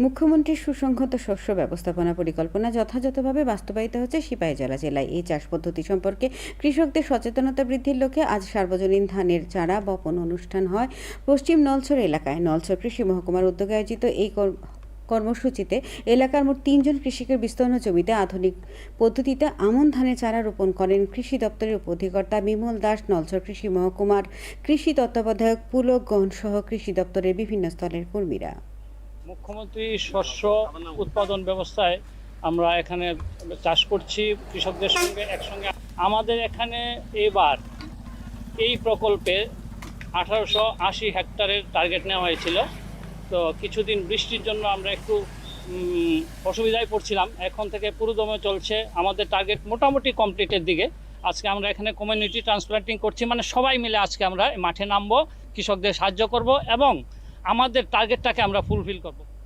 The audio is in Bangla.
মুখ্যমন্ত্রীর সুসংহত শস্য ব্যবস্থাপনা পরিকল্পনা যথাযথভাবে বাস্তবায়িত হচ্ছে সিপাহি সিপাহীজলা জেলায়। এই চাষ পদ্ধতি সম্পর্কে কৃষকদের সচেতনতা বৃদ্ধির লক্ষ্যে আজ সার্বজনীন ধানের চারা বপন অনুষ্ঠান হয় পশ্চিম নলছর এলাকায়। নলছর কৃষি মহকুমার উদ্যোগে আয়োজিত এই কর- কর্মসূচিতে এলাকার মোট তিনজন কৃষকের বিস্তীর্ণ জমিতে আধুনিক পদ্ধতিতে আমন ধানের চারা রোপণ করেন কৃষি দপ্তরের উপঅধিকর্তা বিমল দাস। নলছর কৃষি মহকুমার কৃষি তত্ত্বাবধায়ক পুলক গণ সহ কৃষি দপ্তরের বিভিন্ন স্তরের কর্মীরা। মুখ্যমন্ত্রী শস্য উৎপাদন ব্যবস্থায় আমরা এখানে চাষ করছি, কৃষকদের সঙ্গে একসঙ্গে। আমাদের এখানে এবার এই প্রকল্পে আঠারোশো আশি হেক্টরের টার্গেট নেওয়া হয়েছিল। তো কিছুদিন বৃষ্টির জন্য আমরা একটু অসুবিধায় পড়ছিলাম। এখন থেকে পুরোদমে চলছে। আমাদের টার্গেট মোটামুটি কমপ্লিটের দিকে। আজকে আমরা এখানে কমিউনিটি ট্রান্সপ্লান্টিং করছি। মানে সবাই মিলে আজকে আমরা মাঠে নামবো, কৃষকদের সাহায্য করব এবং আমাদের টার্গেটটাকে আমরা ফুলফিল করব।